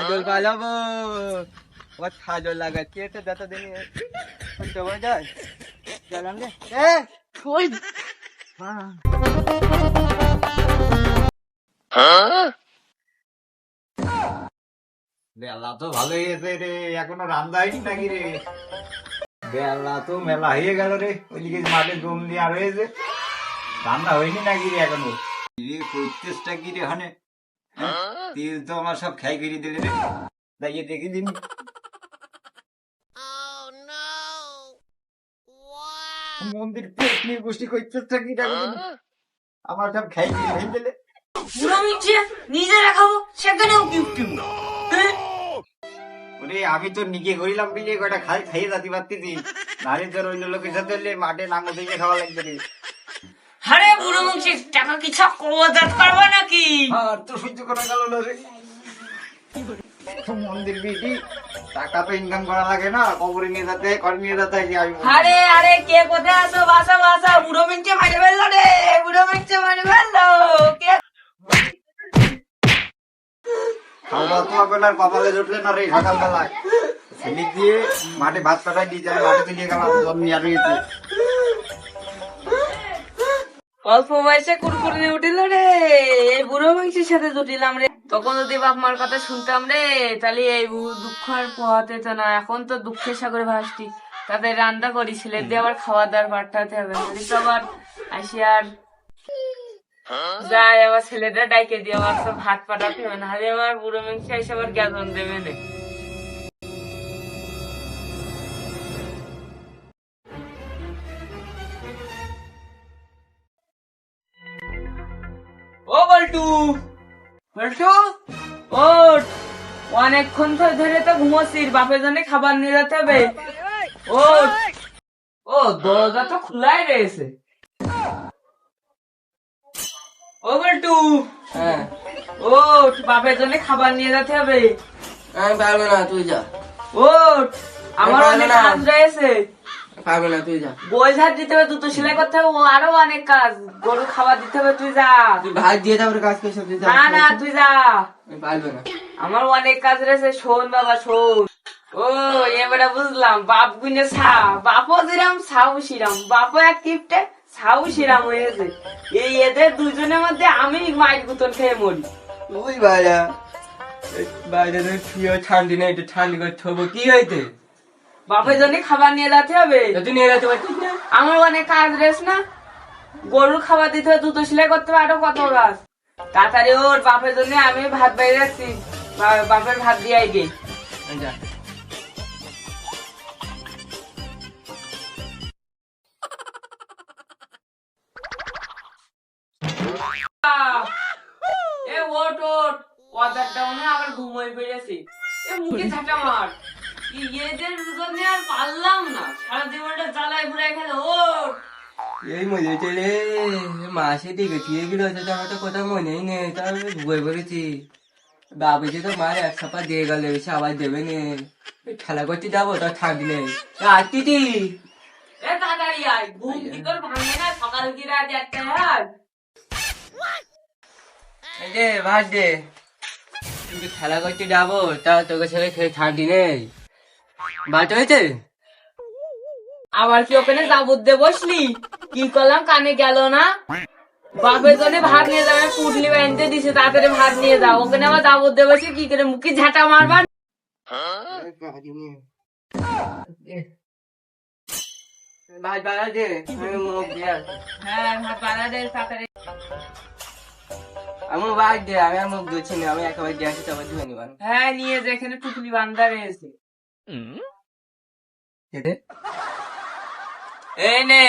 ছাজল পালাবো। ও ছাজল লাগাচ্ছি এটা যত দিন। চলে যায় গেলাম রে। এ ওই বেলা তো ভালোই হয়েছে রে এখনও রান্না হয়নি নাকি রে? বেলা তো মেলা হয়ে গেল রে ওইদিকে মাঠে দম দেওয়া রয়েছে রান্না হয়নি নাকি রে এখনও? রে করতেছটা কি রে হানে তেল তো আমার সব খাই করে দিলে রে। দাইয়ে দেখে দিন মন্দির পেট নিয়ে গোষ্ঠী করতেছটা কি রে আমার সব খাই করে ভেঙে দিলে পুরো মিটছে নিজেরা খাব সেখানেও গিফট হ্যাঁ? ওরে আমি তো নিজে করিলাম বিলে কয়টা খাই খাইয়ে যাতে পারতেছি নারী তোর অন্য লোকের সাথে মাঠে নাঙ্গ দিকে খাওয়া লাগবে আরে বুড়ো মুখে টাকা কি পারব নাকি? আর তো সহ্য করা গেল না রে। মন্দির বিটি টাকা তো ইনকাম করা লাগে না কবরে নিয়ে যেতে কর নিয়ে যেতে আমি আরে আরে কে কোথায় আছো? বাসা বাসা বুড়ো মিনচে মারি ফেলল রে বুড়ো মিনচে মারি ফেলল কে খাওয়া তো হবে না কপালে জুটলে না রে সকালবেলায় সেদিক দিয়ে মাঠে ভাত পাঠাই দিয়ে মাঠে তুলিয়ে গেলাম জল নিয়ে আর অল্প বয়সে উঠিল রে। এই বুড়ো মাংসের সাথে জুটিলাম রে। তখন যদি বাপ মার কথা শুনতাম রে, তাহলে এই দুঃখ আর পোহাতে তো না। এখন তো দুঃখের সাগরে ভাসতি তাদের রান্না করি ছেলের দিয়ে আবার খাওয়া দাওয়ার পাঠাতে হবে। তো আবার আসি আর যাই আবার ছেলেটা ডাইকে দিয়ে আবার তো ভাত পাঠাতে হবে না। হলে আমার বুড়ো মাংস এসে আবার জ্ঞাপন দেবে না। ও বল্টু বল্টু অনেকক্ষণ ধরে তো ঘুমোচ্ছিস বাপের জন্য খাবার নিয়ে যেতে হবে। ওঠ। ও দরজা তো খোলাই রয়েছে। ও বল্টু হ্যাঁ। ওঠ বাপের জন্য খাবার নিয়ে যেতে হবে। আমি পারব না তুই যা। ওঠ। আমার অনেক কাজ রয়েছে। পারব না তুই যা। বই ঝাড় দিতে হবে দুটো সেলাই করতে হবে ও আরও অনেক কাজ। গরু খাবার দিতে হবে তুই যা। তুই ভাত দিয়ে তারপরে কাজ করে সব দিয়ে না না তুই যা। আমি না। আমার অনেক কাজ রয়েছে শোন বাবা শোন। ও এবারে বুঝলাম বাপ গুনে সা বাপও দিলাম সাউ শিরাম বাপও এক কিপটে সাউ শিরাম হয়েছে এই এদের দুজনের মধ্যে আমি মাইল গুতন খেয়ে মরি। ওই বাইরা শুয়ে ঠান্ডি নেই একটু ঠান্ডি করে থবো। কি হইতে? বাপের জন্য খাবার নিয়ে যেতে হবে। তুই নিয়ে যেতে পারছিস না? আমার অনেক কাজ রয়েছে না। গরুর খাবার দিতে হবে দুটো সেলাই করতে হবে আরও কত কাজ। তাড়াতাড়ি ওর বাপের জন্য আমি ভাত বাইরে যাচ্ছি। বাপের ভাত দিয়ে আইগে। যা। এ ওট ওট ওয়াদার ডাউনে আবার ঘুমোই পড়েছি। এ মুখে ঝাঁটা মার। ই এদের জন্য আর পারলাম না। সারা জীবনটা জ্বালায় ঘুরাই খেলে ওট এই মজা চলে মাসে দেখেছি এগুলো তো আমার তো মনেই নেই বই যে তো মার এক সপ্তাহ দিয়ে গেল এসে আবার দেবে নে। খেলা করতে যাব তো ঠান্ডি নেই আসতিটি এ তাড়াতাড়ি আয় ঘুম কি তোর ভাঙে না? সকাল কি রাত একটা হাত এই যে ভাত দে। খেলা করতে যাব তা তোকে ছেলে খেয়ে ঠান্ডি নেই বাট হয়েছে? আবার কি ওখানে জাবুত দে বসলি? কি করলাম? কানে গেল না? বাপের জন্য ভাত নিয়ে যাবে পুটলি দিছে তাড়াতাড়ি ভাত নিয়ে যাও। ওখানে আবার জাবুত দে বসে কি করে মুখে ঝাঁটা ভাত বাড়া দে আমি মুখ দিয়ে। হ্যাঁ ভাত বানা দে তাড়াতাড়ি। আমি ভাত দে আমি আর মুখ ধুচ্ছি না আমি একেবারে দিয়ে আসি ধুয়ে নিবান। হ্যাঁ নিয়ে যে এখানে টুকলি বান্ধা রয়েছে। এই নে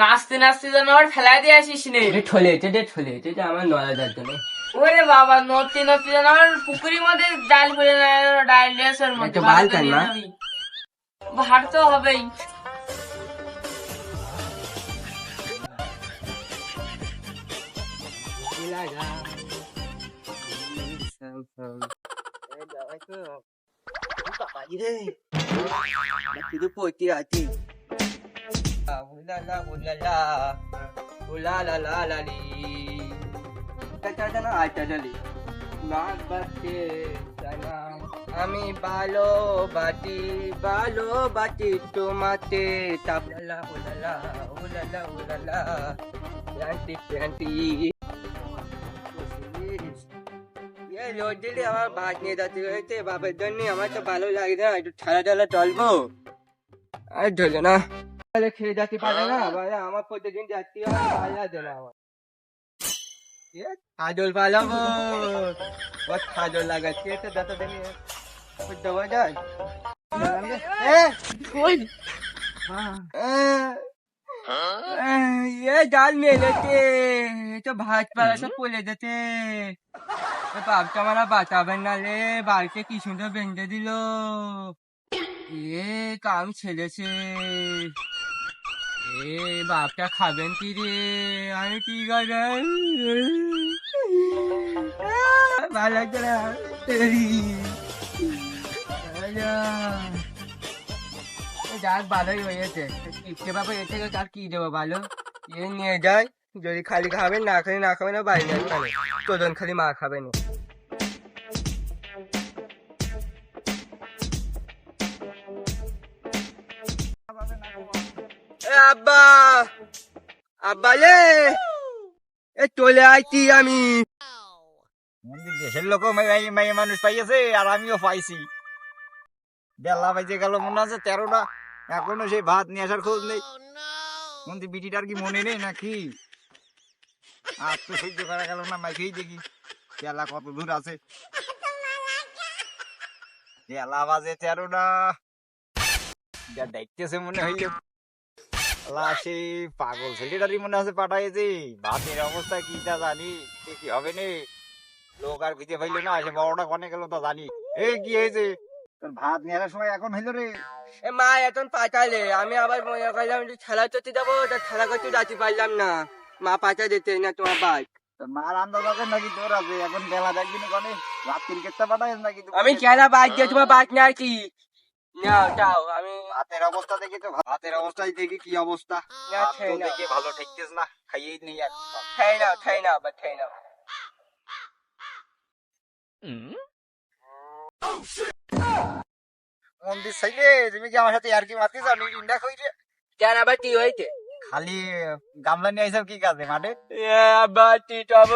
নাচতে নাচতে যেন আবার ফেলাই দিয়ে আসিস নে। ঠলে এটা ঠলে এটা আমার যার জন্য। ওরে বাবা নড়তে নড়তে যেন আমার পুকুরির মধ্যে ডাল না ডাল রেসের মধ্যে। বাল না। ভাত তো হবেই। পড়তে আছি উলালা উলালা উলালা লা লা লি এটা জানা আটা জালি বাবাকে জানাও আমি ভালো বাটি ভালো বাটি তোমাতে তাবলা উলালা উলালা উলালা প্যান্টি প্যান্টি লোড দিলে আমার ভাত নিয়ে যাচ্ছে হয়েছে বাবার জন্য আমার তো ভালো লাগে না একটু ঠালা ঠালা চলবো আর ঢলে না তাহলে খেয়ে যাতে পারে না বলে আমার প্রতিদিন যাচ্ছি হয় ভালো লাগে না আমার এ খাজল পালাবো ও খাজল লাগাচ্ছে এটা যত দিন দেওয়া যায় এ ওই ये जाल मेलेते तो भात पाला सब पोले देते বাপটা মারা বাঁচাবেন না রে। বাড়িতে কি সুন্দর বেঁধে দিল। এ কাম ছেলেছে এ বাপটা খাবেন কি রে? আমি কি করেন? ভালো লাগছে না। যাক, ভালোই হয়েছে। বাবা এর থেকে আর কি দেবো ভালো এ নিয়ে যায় যদি খালি খাবেন না খালি না খাবে না বাড়ি যাবে খাবে তোজন খালি মা খাবে না। এ আব্বা! আব্বা রে! এ চলে আইছি আমি। দেশের লোক মেয়ে মানুষ পাইয়াছে আর আমিও পাইছি। বেলা বাজে গেল মনে আছে তেরোটা? এখনও সেই ভাত নিয়ে আসার খোঁজ নেই। মন্দির বিটিটার কি মনে নেই নাকি? পাগল ছেলেটারই মনে আছে পাঠাইছে। ভাতের অবস্থা কি তা জানি কি হবে নে। লোক আর খুঁজে পাইলো না, সে বড়টা কনে গেল তো জানি। এ, কি হয়েছে? ভাত নিয়ে সময় এখন হইল রে। এ মা, এখন পাঠালে আমি আবার মনে করলাম খেলা করতে যাব খেলা করতে যাতে পারলাম না। মা পাঠা দিতে না তোমার বাইক মার আন্দাজ আছে নাকি তোর আছে এখন বেলা দেখবি না কনে? রাত ক্রিকেটটা পাঠাইস নাকি আমি খেলা বাইক দিয়ে তোমার বাইক না কি নাও যাও আমি ভাতের অবস্থা দেখি তো ভাতের অবস্থায় দেখি কি অবস্থা? না, ভাত তো খেয়ে নাও। দেখে ভালো ঠেকতেছ না খাইয়েই নেই এক খেয়ে নাও খেয়ে নাও বা খেয়ে নাও। মন্দির সাইডে তুমি কি আমার সাথে আর কি মারতে যাও ইন্ডা কইরে কেন আবার কি হয়েছে? খালি গামলা নিয়ে আইসাও কি কাজে মাঠে? কি যাব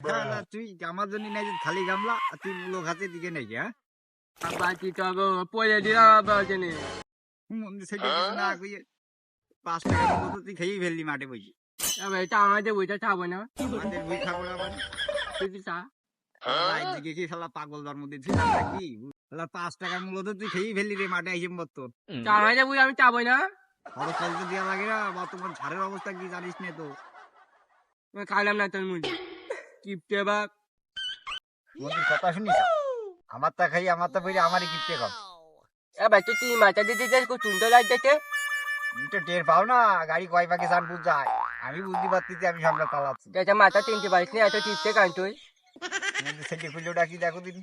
না, না, তুই আমার জন্য নাই খালি গামলা আর তুই লোক হাতে দিকে নেই হ্যাঁ? যাব পড়ে দিলাম আবার জেনে মন্দির না কইয়ে পাঁচ টাকার মতো তুই খেয়েই ফেললি মাঠে বসে। এটা আমাদের বইটা খাব না। আমাদের বই খাব না মানে? তুই কি চা? শালা পাগল নাকি? শালা পাঁচ টাকার মূল্য তো তুই খেয়েই ফেললি রে মাঠে আইসে মত চা আমি চাবো না। খরচ খরচ তো লাগে না বর্তমান ঝাড়ের অবস্থা কি জানিস না তো? খাইলাম না তোর মুড়ি কিপটে বাপ মন্দির কথা শুনিস? আমার তা খাই আমার তা বইরে আমারই কিপটে কম এবার তো তুই মাথা দিতে যাস খুব সুন্দর লাগছে তুমি তো টের পাও না গাড়ি কয় পাকে সান বুঝ যায়। আমি বুঝতে পারছি যে আমি সামনে চালাচ্ছি। যাতে মাথা তিনটে পারিস না এত কিপটে কান তুই। সাইডে খুলে ডাকি দেখো দিন।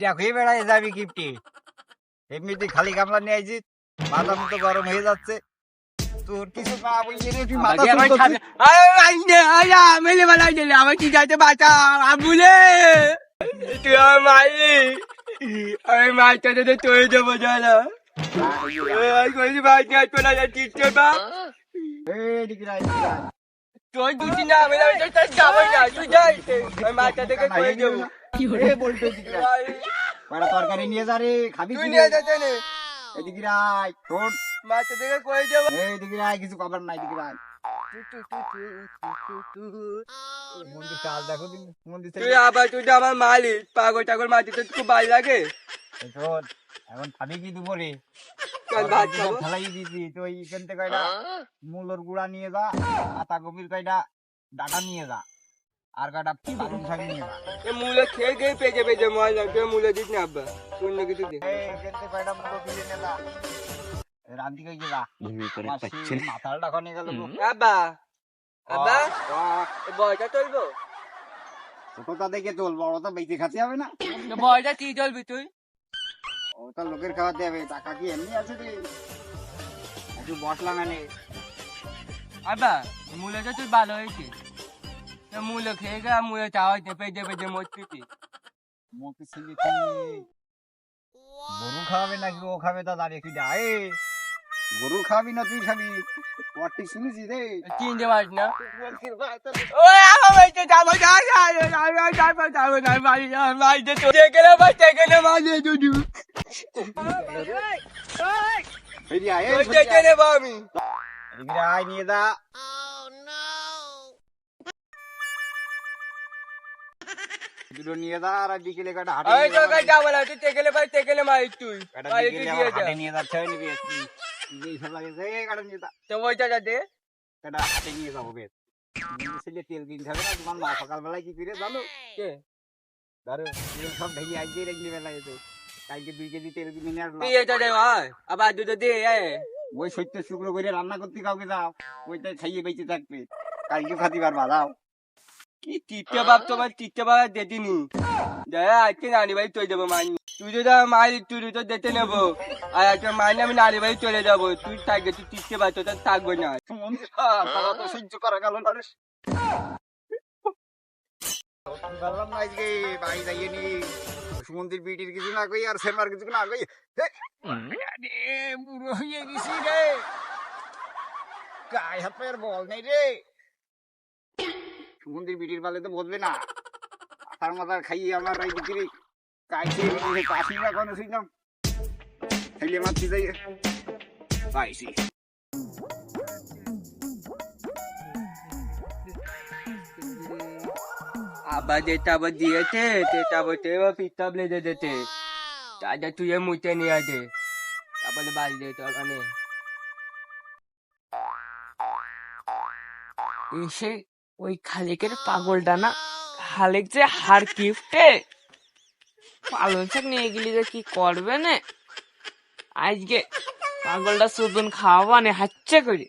দেখো বেড়ায় যাবি কিপটে। এমনিতে খালি গামলা নিয়ে আইছি মাথা মতো গরম হয়ে যাচ্ছে। তোর কিছু না বুঝলি রে তুই মাথা আয়া মেলে বেলা দিলে আমার কি যাইতে বাঁচা? আবুলে! তুই আমার মারলি আমি মারতে দিতে তুই দেবো জানা। তুই দুটি না আমি যাব না তুই যাই। আমি থেকে করে দেবো। এ বলতো এদিকে তরকারি নিয়ে যা রে খাবি তুই নিয়ে রে? যাচ্ছে না এদিকে রাখ শোন। মাথা থেকে করে দেবো এইদিকে রাখ কিছু খবর নাই এদিকে রাখ মন্দির চাল দেখো মন্দির তুই আবার তুই আমার মালিক পাগল টাগল মাটিতে খুব ভালো লাগে। শোন এখন খাবি কি দুপুরে? চল ফেলাই দিছি তো এইখান থেকে মূলর গুড়া নিয়ে যা পাতা কপির কয়টা ডাটা নিয়ে যা। আর কয়টা পালং শাক নিয়ে এ মুলে খেয়ে খেয়ে পেজে পেজে মজা লাগবে মুলে দিস না আব্বা। অন্য কিছু দে এইখান থেকে কয়টা মূলো তুলে নিয়ে যা। রান্তি কই যা। মাথাটা খনে গেল আব্বা আব্বা এ বয়টা চলবো? ছোটটা দেখে চল বড়টা বেঁচে খাতে হবে না। বয়টা কি চলবি তুই? ওটা লোকের খাওয়াতে হবে টাকা কি এমনি আছে রে? একটু বসলাম এনে। আব্বা মুলেটা তুই ভালো হয়েছে। মুলো খেয়ে গা মুলো চাওয়া পেজে পেজে মরতেছি মোকে গরু খাওয়াবে নাকি ও খাবে তা দাঁড়িয়ে কি যায় গরু খাবি না তুই খাবি পটি শুনেছি রে চিনতে পারিস না ওই আমার বাড়িতে যাব যা যা যা, যা, যা, যাব যাব না বাড়ি যা বাড়িতে তো যেখানে বা সেখানে মাঝে দুদু এদিকে আয়, এই। যেখানে বা আমি এদিকে আয় নিয়ে দা দুটো নিয়ে দা আর বিকেলে কাটা হাটে তুই তেকেলে ভাই তেকেলে তুই। কাটা তুই দিয়ে যা। হাটে নিয়ে যাচ্ছে নিবি একটু সব লাগে এই কাটা নিয়ে দা তো ওইটা যাতে কাটা হাটে নিয়ে যাব বেশ। ছেলে তেল কিনতে হবে না তোমার মা সকালবেলায় কি করে জানো? কে? ধরো তেল সব ঢেকে আজকে রেখে বেলায় তো কালকে দুই কেজি তেল কিনে নিয়ে আসলাম। তুই এটা দে ভাই আবার দুটো দে ওই সত্য শুক্র করে রান্না করতে কাউকে দাও ওইটাই খাইয়ে বেঁচে থাকবে। কালকে খাতি পারবা দাও কি তিনটে বাপ তোমার তিনটে বাপ দেদিনি দাদা আজকে নানি বাড়ি চলে যাব মানি। তুই যদি মারি তুই তো দেখতে নেব আর একটা মানি আমি নানি বাড়ি চলে যাব তুই থাকবে তুই তিনটে বাপ তোর থাকব না। সহ্য করা গেল বললাম না আজকে বাড়ি যাইয়ে নি সুমন্দির বিটির কিছু না কই আর সেমার কিছু না কই। আরে বুড়ো হয়ে গেছি রে। গায়ে হাত পায়ের বল নেই রে। সুমন্দির বিটির বালে তো বলবে না। তার মাথা খাইয়ে আমার এই বিক্রি। কাইছে কাশি না কোনো শুনলাম খাইলে মারতে যাই পাইছি আবার যেটা আবার দিয়েছে সেটা বলতে এবার পিস্তাব লেগে যেতে তাদের তুই মুছে নিয়ে আছে তারপরে বাড়ি যেতে ওখানে এসে ওই খালেকের পাগলটা না খালেক যে হার গিফটে পালন শাক নিয়ে গেলি যে কি করবে না? আজকে পাগলটা সুদন খাওয়াবা নে, হাচ্ছে করে।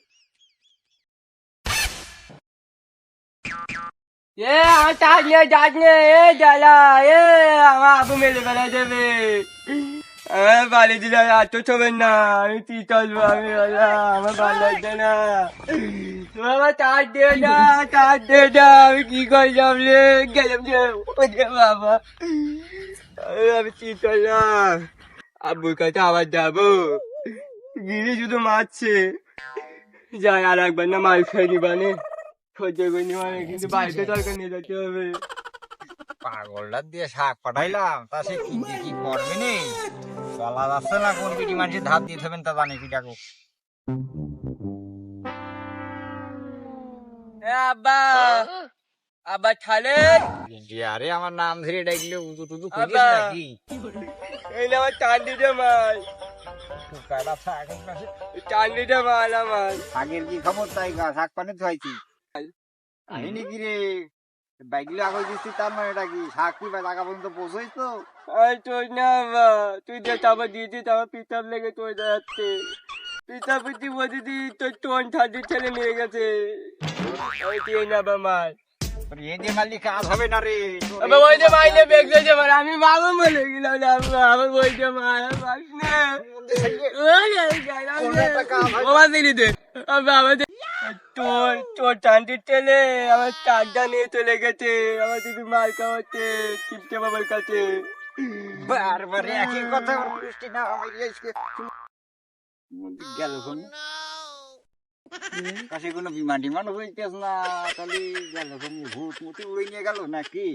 এ, আমার চাষ নিয়ে যাস নে এ, জ্বালা, এ, আমার আবু মেলে বেলা দেবে। আমার বাড়ি দিলে এত ছবেন না আমি কি চলবো আমি আমার ভালো লাগছে না আমার চাষ দিয়ে না চাষ দিয়ে না আমি কি করলাম রে গেলাম যে বাবা আমি কি করলাম আব্বুর কাছে আবার যাব গিরি শুধু মারছে যাই আর একবার না মাল খেয়ে নিবানে সহ্য করে নিবানে কিন্তু বাড়িতে তরকার নিয়ে যেতে হবে পাগলটা দিয়ে শাক পাঠাইলাম তা সে কি করবে নে চলা যাচ্ছে না কোন পিটি মানুষের ধার দিয়ে থাকবেন তা জানি কি ডাকো আব্বা আব্বা আরে আমার নাম ধরে ডাকলে উজু টুজু করিস নাকি? এই না আমার মাল। টুকাটা পাশে চান্দিতে মাল আমার। শাকের কি খবর তাই গা? শাক পানে ধোয়াইছি। আই নাকি রে? আগে দিচ্ছি তার মানে এটা কি? শাক কি বা টাকা পর্যন্ত পৌঁছাইছ? তো আর তোর না তুই যে দিয়েছিস আমার পিতাব লেগে চলে যাচ্ছে পিতা পিতি তোর টোন ছেলে নিয়ে গেছে। ওই দিয়ে না তোর তোর আমি বাবা গেলাম আমার না। তোর তোর টান্ডির ছেলে আমার চারটা নিয়ে চলে গেছে। আমার দিদি মার খাওয়াচ্ছে বাবার কাছে। বারবার একই কথা বৃষ্টি না আমার আজকে গেল কোন? কাছে কোনো বিমান টিমান হইতেছ না তাহলে গেল কোন? ভূত মুতি উড়ে নিয়ে গেল নাকি?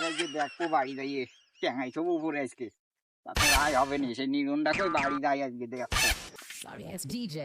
আজকে দেখব বাড়ি দাঁড়িয়ে ট্যাঙাই সব উপরে আজকে। তাতে আয় হবে নি সে নিরনটা কই বাড়ি দাঁড়িয়ে আজকে দেখো Sorry, it's DJ.